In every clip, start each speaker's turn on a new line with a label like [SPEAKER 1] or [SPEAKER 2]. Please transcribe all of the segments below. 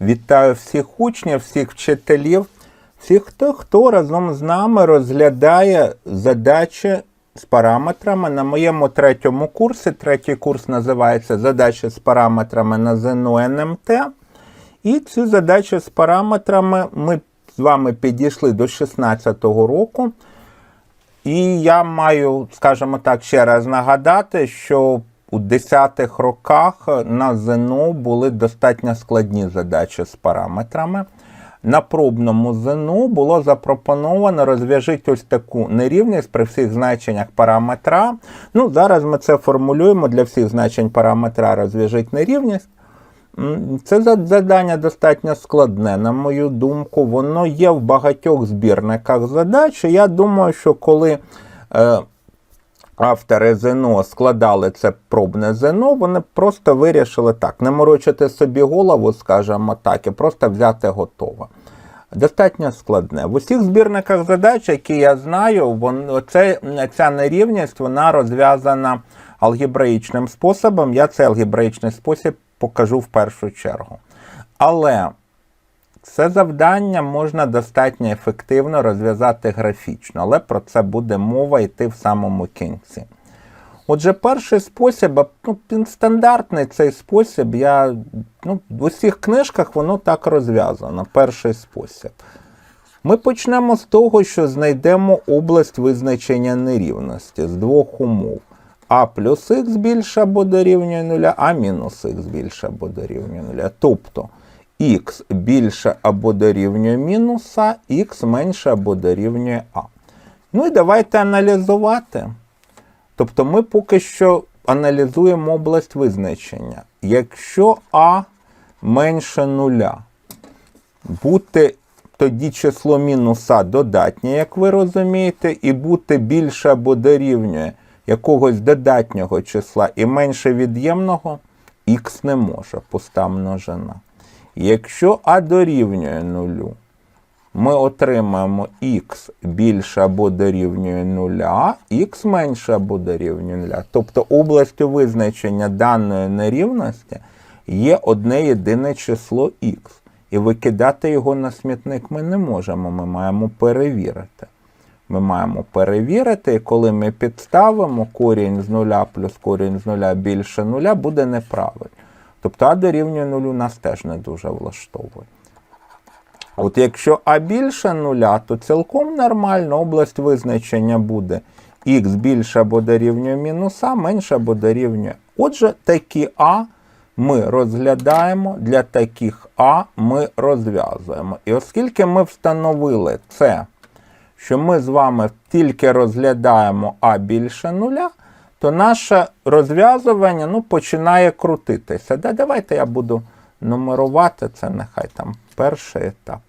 [SPEAKER 1] Вітаю всіх учнів, всіх вчителів, всіх, хто, хто разом з нами розглядає задачі з параметрами на моєму третьому курсі. Третій курс називається Задачі з параметрами на ЗНО НМТ. І ці задачі з параметрами ми з вами підійшли до 16-го року. І я маю, скажімо так, ще раз нагадати, що у 10-х роках на ЗНО були достатньо складні задачі з параметрами. На пробному ЗНО було запропоновано розв'яжити ось таку нерівність при всіх значеннях параметра. Ну, зараз ми це формулюємо для всіх значень параметра розв'яжить нерівність. Це за- завдання достатньо складне, на мою думку. Воно є в багатьох збірниках задач. Я думаю, що коли е, автори ЗНО складали це пробне ЗНО, вони просто вирішили так, не морочити собі голову, скажімо так, і просто взяти готове. Достатньо складне. В усіх збірниках задач, які я знаю, вон, оце, ця нерівність вона розв'язана алгебраїчним способом. Я цей алгебраїчний спосіб покажу в першу чергу. Але це завдання можна достатньо ефективно розв'язати графічно, але про це буде мова йти в самому кінці. Отже, перший спосіб, ну, він стандартний цей спосіб. Я, ну, в усіх книжках воно так розв'язано. Перший спосіб. Ми почнемо з того, що знайдемо область визначення нерівності з двох умов. А плюс х більше або дорівнює 0, а мінус х більше або дорівнює 0. Тобто х більше або дорівнює мінус а, х менше або дорівнює а. Ну і давайте аналізувати. Тобто ми поки що аналізуємо область визначення. Якщо а менше нуля, бути тоді число мінус а додатнє, як ви розумієте, і бути більше або дорівнює якогось додатнього числа і менше від'ємного, х не може, пуста множина. Якщо а дорівнює нулю, ми отримаємо х більше або дорівнює 0, х менше або дорівнює 0. Тобто областю визначення даної нерівності є одне єдине число х. І викидати його на смітник ми не можемо, ми маємо перевірити. Ми маємо перевірити, і коли ми підставимо корінь з нуля плюс корінь з нуля більше нуля, буде неправильно. Тобто а дорівнює нулю нас теж не дуже влаштовує. От якщо А більше нуля, то цілком нормально область визначення буде х більше або дорівнює мінус А, менше або дорівнює. Отже, такі А ми розглядаємо, для таких А ми розв'язуємо. І оскільки ми встановили це, що ми з вами тільки розглядаємо А більше нуля, то наше розв'язування ну, починає крутитися. Да, давайте я буду нумерувати це, нехай там перший етап.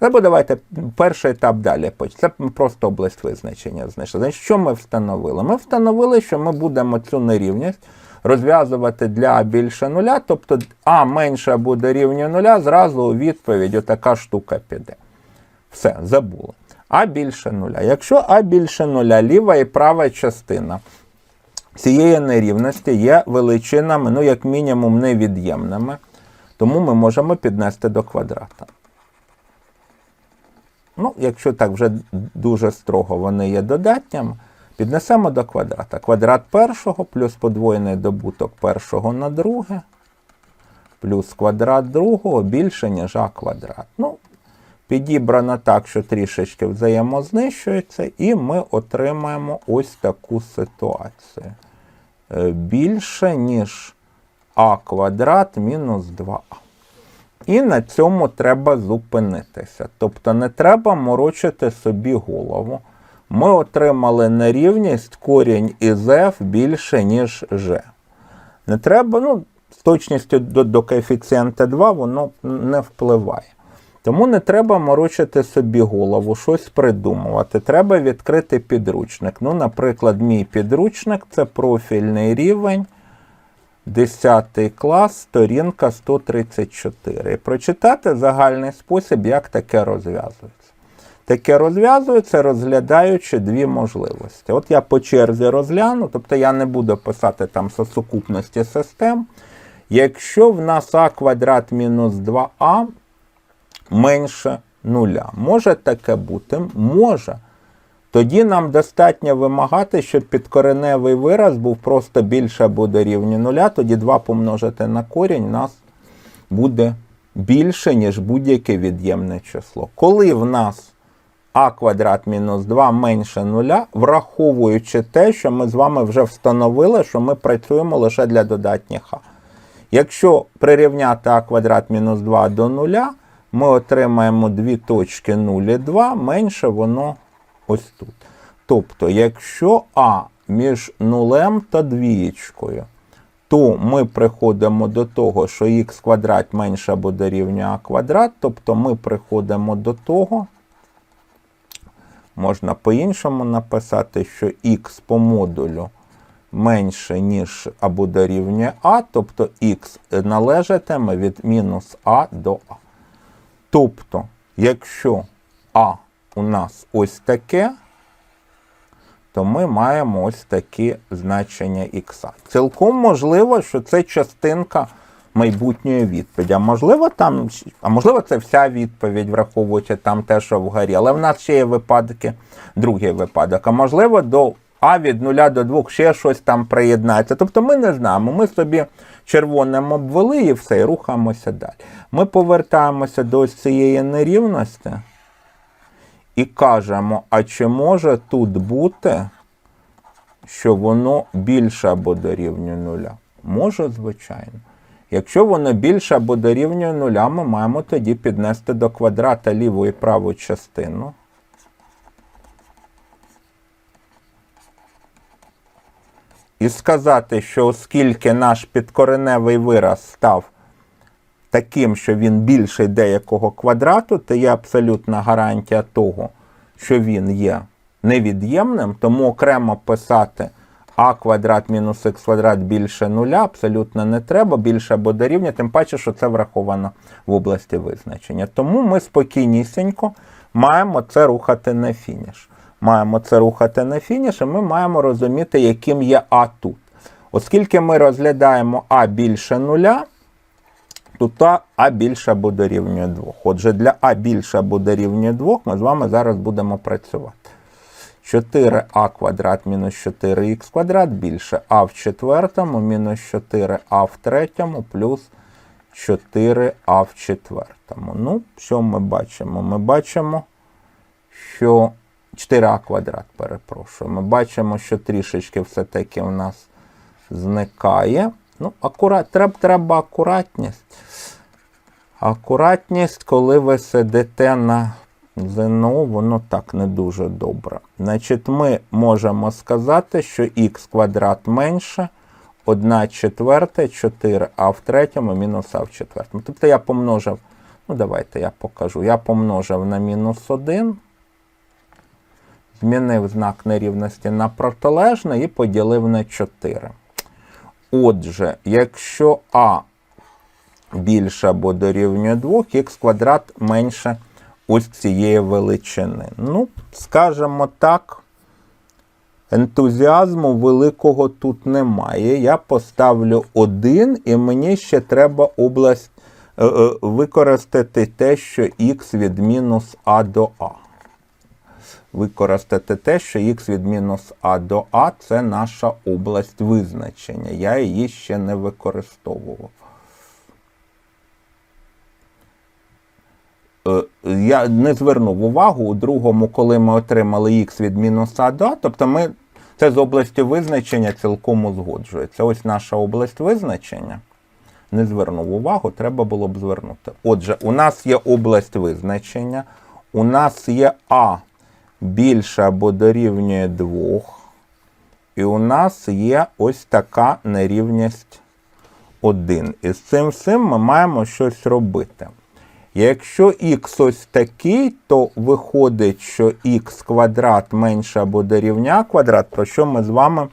[SPEAKER 1] Або давайте перший етап далі. Це просто область визначення. Значить, що ми встановили? Ми встановили, що ми будемо цю нерівність розв'язувати для А більше нуля, тобто А менше або дорівнює нуля, зразу у відповідь отака штука піде. Все, забули. А більше нуля. Якщо А більше нуля, ліва і права частина цієї нерівності є величинами, ну, як мінімум, невід'ємними, тому ми можемо піднести до квадрата. Ну, якщо так вже дуже строго вони є додатнями, піднесемо до квадрата. Квадрат першого плюс подвоєний добуток першого на друге, плюс квадрат другого більше, ніж а квадрат. Ну, підібрано так, що трішечки взаємознищується, і ми отримаємо ось таку ситуацію. Е, Більше, ніж а квадрат мінус 2а. І на цьому треба зупинитися. Тобто не треба морочити собі голову. Ми отримали нерівність корінь із f більше, ніж g. Не треба, ну, з точністю до, до коефіцієнта 2 воно не впливає. Тому не треба морочити собі голову, щось придумувати. Треба відкрити підручник. Ну, наприклад, мій підручник це профільний рівень. 10 клас, сторінка 134. І прочитати загальний спосіб, як таке розв'язується. Таке розв'язується, розглядаючи дві можливості. От я по черзі розгляну, тобто я не буду писати там сукупності систем. Якщо в нас а квадрат мінус 2а менше нуля. Може таке бути? Може. Тоді нам достатньо вимагати, щоб підкореневий вираз був просто більше або дорівнює нуля, тоді 2 помножити на корінь нас буде більше, ніж будь-яке від'ємне число. Коли в нас а квадрат мінус 2 менше нуля, враховуючи те, що ми з вами вже встановили, що ми працюємо лише для додатніх а. Якщо прирівняти а квадрат мінус 2 до нуля, ми отримаємо дві точки 0 і 2, менше воно ось тут. Тобто, якщо а між нулем та двієчкою, то ми приходимо до того, що х квадрат менше або дорівнює а квадрат, тобто ми приходимо до того, можна по-іншому написати, що х по модулю менше, ніж або дорівнює а, тобто х належатиме від мінус а до а. Тобто, якщо А у нас ось таке, то ми маємо ось такі значення х. Цілком можливо, що це частинка майбутньої відповіді. А можливо, там, а можливо, це вся відповідь, враховуючи там те, що вгорі. Але в нас ще є випадки, другий випадок. А можливо, до А від 0 до 2 ще щось там приєднається. Тобто ми не знаємо. Ми собі червоним обвели і все, і рухаємося далі. Ми повертаємося до ось цієї нерівності і кажемо, а чи може тут бути, що воно більше або дорівнює нуля? Може, звичайно. Якщо воно більше або дорівнює нуля, ми маємо тоді піднести до квадрата ліву і праву частину. І сказати, що оскільки наш підкореневий вираз став таким, що він більший деякого квадрату, то є абсолютна гарантія того, що він є невід'ємним, тому окремо писати а квадрат мінус х квадрат більше нуля абсолютно не треба, більше або дорівнює, тим паче, що це враховано в області визначення. Тому ми спокійнісінько маємо це рухати на фініш. Маємо це рухати на фініш, і ми маємо розуміти, яким є А тут. Оскільки ми розглядаємо А більше нуля, Тут А більше або дорівнює 2. Отже, для А більше або дорівнює 2 ми з вами зараз будемо працювати. 4а квадрат мінус 4х квадрат більше а в четвертому мінус 4а в третьому плюс 4а в четвертому. Ну, що ми бачимо? Ми бачимо, що 4а квадрат, перепрошую. Ми бачимо, що трішечки все-таки у нас зникає. Ну, акурат, треба, треба акуратність. Акуратність, коли ви сидите на ЗНО, воно так не дуже добре. Значить, ми можемо сказати, що х квадрат менше 1 четверта 4а в третьому мінус а в четвертому. Тобто я помножив, ну давайте я покажу. Я помножив на мінус 1, змінив знак нерівності на протилежний і поділив на 4. Отже, якщо А більше або дорівнює 2, х квадрат менше ось цієї величини. Ну, скажімо так, ентузіазму великого тут немає. Я поставлю 1, і мені ще треба область е, е, використати те, що х від мінус А до А. Використати те, що х від мінус А до А це наша область визначення. Я її ще не використовував. Е, я не звернув увагу у другому, коли ми отримали х від мінус А до А, тобто ми це з області визначення цілком узгоджується. Ось наша область визначення. Не звернув увагу, треба було б звернути. Отже, у нас є область визначення, у нас є А більше або дорівнює 2. І у нас є ось така нерівність 1. І з цим всім ми маємо щось робити. Якщо х ось такий, то виходить, що х квадрат менше або дорівнює квадрат, про що ми з вами, в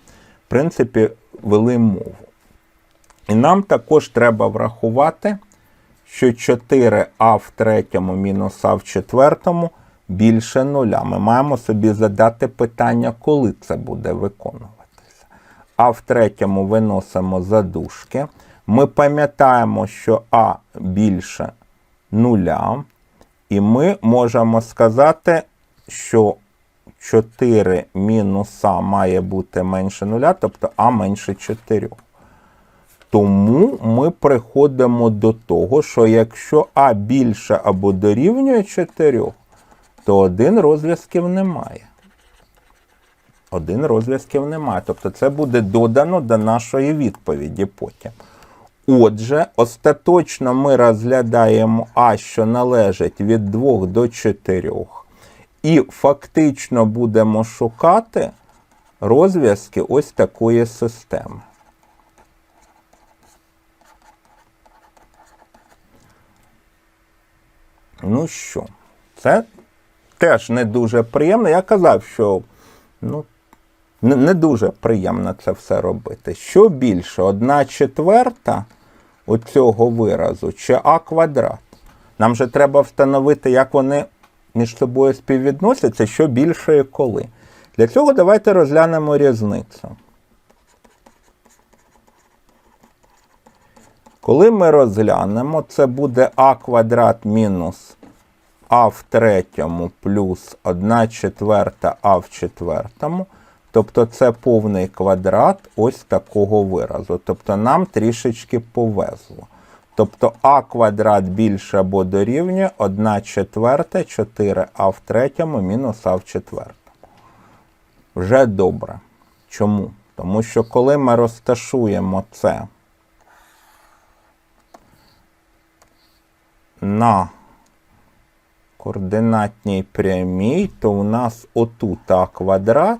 [SPEAKER 1] принципі, вели мову. І нам також треба врахувати, що 4а в третьому мінус а в четвертому більше нуля. Ми маємо собі задати питання, коли це буде виконуватися. А в третьому виносимо задушки. Ми пам'ятаємо, що А більше нуля, і ми можемо сказати, що 4 мінус А має бути менше нуля, тобто А менше 4. Тому ми приходимо до того, що якщо А більше або дорівнює 4, то один розв'язків немає. Один розв'язків немає. Тобто це буде додано до нашої відповіді потім. Отже, остаточно ми розглядаємо А, що належить від 2 до 4, і фактично будемо шукати розв'язки ось такої системи. Ну що, це теж не дуже приємно. Я казав, що ну, не, дуже приємно це все робити. Що більше, одна четверта оцього виразу чи а квадрат? Нам же треба встановити, як вони між собою співвідносяться, що більше і коли. Для цього давайте розглянемо різницю. Коли ми розглянемо, це буде а квадрат мінус а в третьому плюс 1 четверта а в четвертому. Тобто це повний квадрат ось такого виразу. Тобто нам трішечки повезло. Тобто а квадрат більше або дорівнює 1 четверта 4а в третьому мінус а в четвертому. Вже добре. Чому? Тому що коли ми розташуємо це на координатній прямій, то у нас отут а квадрат,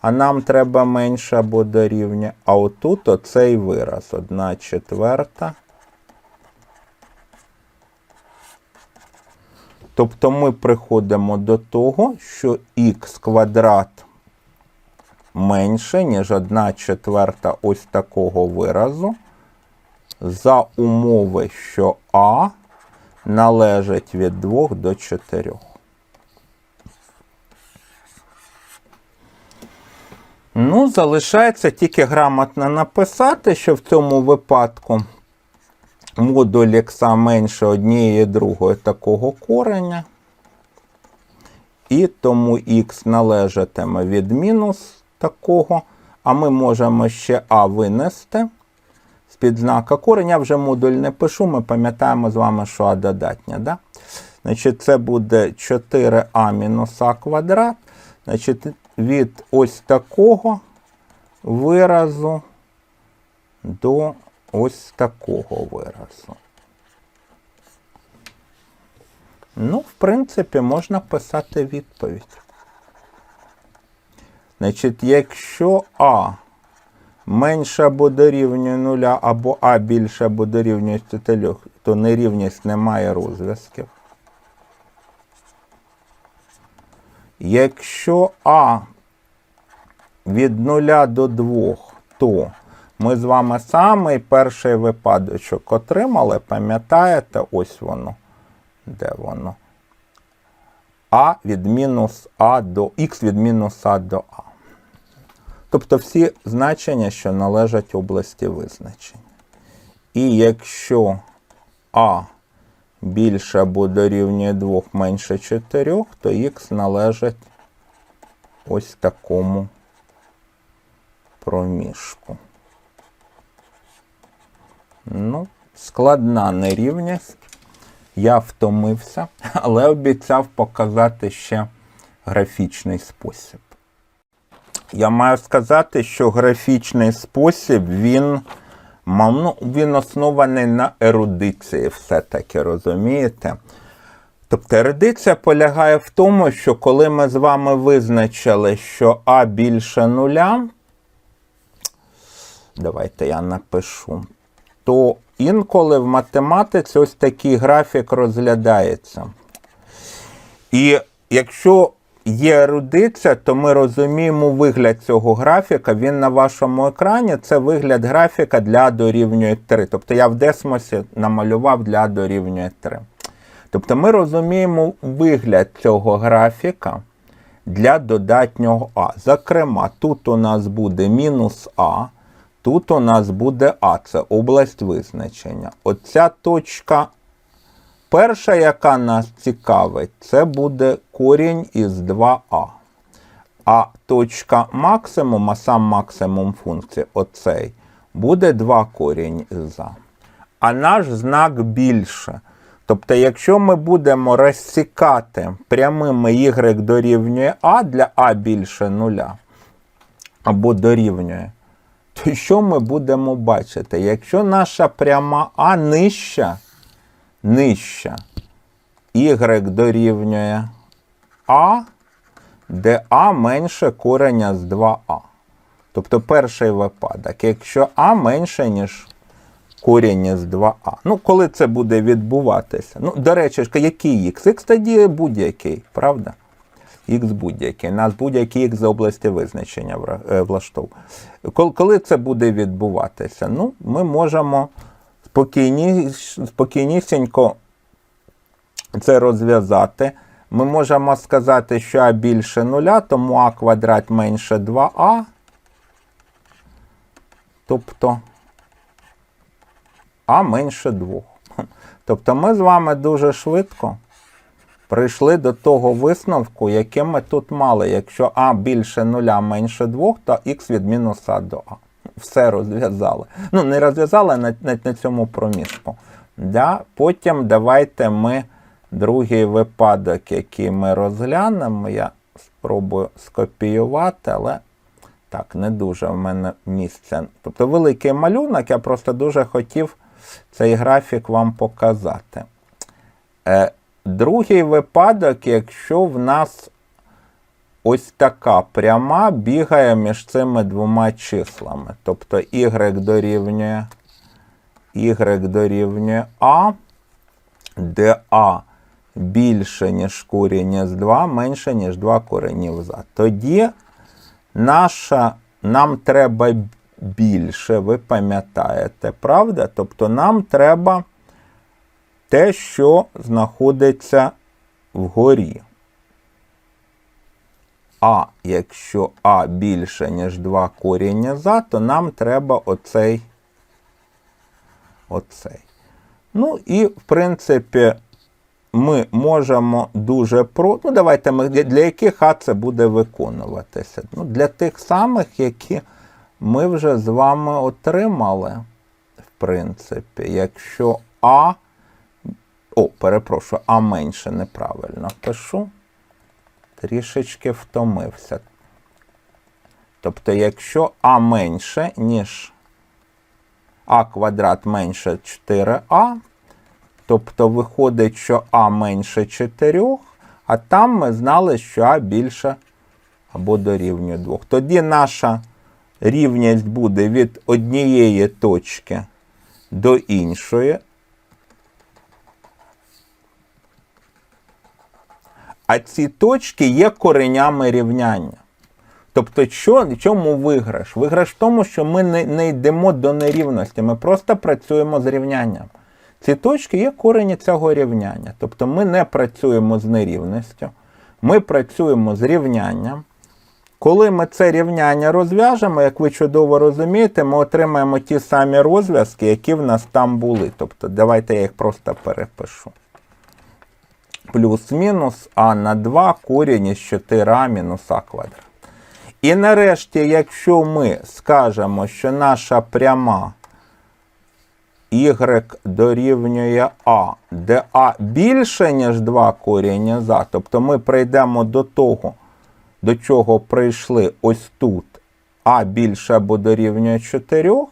[SPEAKER 1] а нам треба менше або дорівнює, а отут оцей вираз. 1 четверта. Тобто ми приходимо до того, що х квадрат менше, ніж 1 четверта ось такого виразу, за умови, що А належить від 2 до 4. Ну, залишається тільки грамотно написати, що в цьому випадку модуль х менше однієї другої такого кореня. І тому х належатиме від мінус такого, а ми можемо ще а винести з-під знака корень. Я вже модуль не пишу, ми пам'ятаємо з вами, що а додатня. Да? Значить, Це буде 4а мінус а квадрат. Значить, від ось такого виразу до ось такого виразу. Ну, в принципі, можна писати відповідь. Значить, якщо А менше або дорівнює нуля, або А більше або дорівнює 4, то нерівність не має розв'язків. Якщо А від 0 до 2, то ми з вами самий перший випадочок отримали, пам'ятаєте, ось воно. Де воно? А від мінус А до Х від мінус А до А. Тобто всі значення, що належать області визначення. І якщо А більше або дорівнює 2 менше 4, то х належить ось такому проміжку. Ну, складна нерівність. Я втомився, але обіцяв показати ще графічний спосіб. Я маю сказати, що графічний спосіб він, ну, він оснований на ерудиції, все-таки розумієте? Тобто ерудиція полягає в тому, що коли ми з вами визначили, що А більше нуля, давайте я напишу, то інколи в математиці ось такий графік розглядається. І якщо є ерудиція, то ми розуміємо вигляд цього графіка. Він на вашому екрані це вигляд графіка для дорівнює 3. Тобто я в десмосі намалював для дорівнює 3. Тобто ми розуміємо вигляд цього графіка для додатнього А. Зокрема, тут у нас буде мінус А, Тут у нас буде А, це область визначення. Оця точка перша, яка нас цікавить, це буде корінь із 2а. А точка максимума, сам максимум функції, оцей, буде 2 корінь із А. А наш знак більше. Тобто, якщо ми будемо розсікати прямими y дорівнює А для А більше нуля, або дорівнює, то що ми будемо бачити? Якщо наша пряма А нижча, нижча, y дорівнює А, де А менше кореня з 2А. Тобто перший випадок, якщо А менше, ніж корінь із 2А. Ну, коли це буде відбуватися? Ну, до речі, який х? Х тоді будь-який, правда? Х будь-який. Нас будь-який х за області визначення е, влаштовує. Коли це буде відбуватися? Ну, ми можемо спокійні, спокійнісінько це розв'язати. Ми можемо сказати, що а більше нуля, тому а квадрат менше 2а. Тобто а менше 2. Тобто ми з вами дуже швидко прийшли до того висновку, який ми тут мали. Якщо а більше нуля менше 2, то х від мінуса до а. Все розв'язали. Ну, не розв'язали на, на, на цьому проміжку. Да? Потім давайте ми другий випадок, який ми розглянемо. Я спробую скопіювати, але так, не дуже в мене місця. Тобто великий малюнок, я просто дуже хотів цей графік вам показати. Е, другий випадок, якщо в нас ось така пряма бігає між цими двома числами. Тобто y дорівнює y дорівнює А, де А більше, ніж корінь з 2, менше, ніж 2 коренів за. Тоді наша, нам треба більше, ви пам'ятаєте, правда? Тобто нам треба те, що знаходиться вгорі. А якщо А більше, ніж 2 коріння за, то нам треба оцей. оцей. Ну і, в принципі, ми можемо дуже про. Ну, давайте ми для, яких А це буде виконуватися. Ну, Для тих самих, які ми вже з вами отримали, в принципі, якщо А. О, перепрошую, А менше неправильно пишу. Трішечки втомився. Тобто, якщо А менше, ніж А квадрат менше 4А, тобто виходить, що А менше 4, а там ми знали, що А більше або дорівнює 2. Тоді наша рівність буде від однієї точки до іншої. А ці точки є коренями рівняння. Тобто, що, чому виграш? Виграш в тому, що ми не, не йдемо до нерівності, ми просто працюємо з рівнянням. Ці точки є корені цього рівняння. Тобто ми не працюємо з нерівністю, ми працюємо з рівнянням. Коли ми це рівняння розв'яжемо, як ви чудово розумієте, ми отримаємо ті самі розв'язки, які в нас там були. Тобто, давайте я їх просто перепишу. Плюс-мінус а на 2 корінь із 4а мінус а квадрат. І нарешті, якщо ми скажемо, що наша пряма y дорівнює а, де а більше, ніж 2 коріння за, тобто ми прийдемо до того, до чого прийшли ось тут, а більше або дорівнює 4,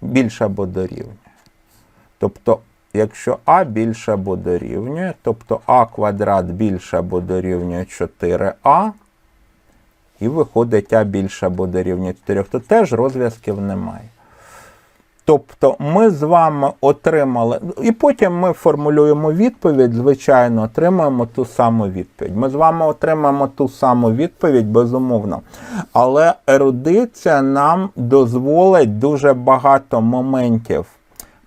[SPEAKER 1] більше або дорівнює. Тобто, якщо а більше або дорівнює, тобто а квадрат більше або дорівнює 4а, і виходить а більше або дорівнює 4, то теж розв'язків немає. Тобто ми з вами отримали, і потім ми формулюємо відповідь, звичайно, отримаємо ту саму відповідь. Ми з вами отримаємо ту саму відповідь, безумовно. Але ерудиція нам дозволить дуже багато моментів,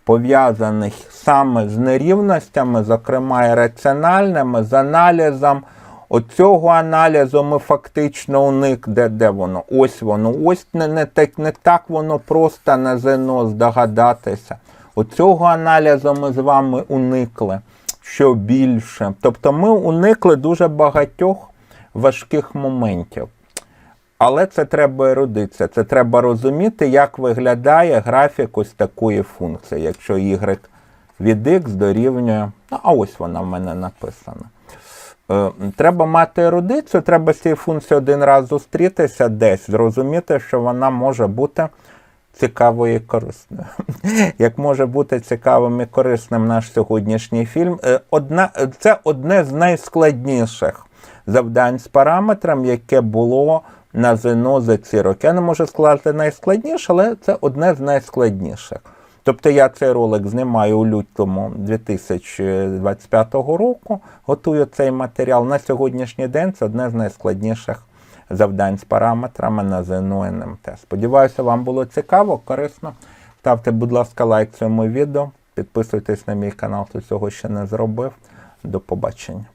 [SPEAKER 1] пов'язаних саме з нерівностями, зокрема раціональними, з аналізом Оцього аналізу ми фактично уник, де, де воно? Ось воно. Ось не, не, так, не так воно просто на ЗНО здогадатися. Оцього аналізу ми з вами уникли. Що більше. Тобто ми уникли дуже багатьох важких моментів. Але це треба ерудиція. Це треба розуміти, як виглядає графік ось такої функції, якщо y від x дорівнює. Ну, а ось вона в мене написана. Е, Треба мати ерудицію, треба з цією функцією один раз зустрітися десь, зрозуміти, що вона може бути цікавою і корисною. Як може бути цікавим і корисним наш сьогоднішній фільм, Е, одна, це одне з найскладніших завдань з параметром, яке було на ЗНО за ці роки. Я не можу сказати найскладніше, але це одне з найскладніших. Тобто я цей ролик знімаю у лютому 2025 року, готую цей матеріал. На сьогоднішній день це одне з найскладніших завдань з параметрами на ЗНО НМТ. Сподіваюся, вам було цікаво, корисно. Ставте, будь ласка, лайк цьому відео, підписуйтесь на мій канал, хто цього ще не зробив. До побачення.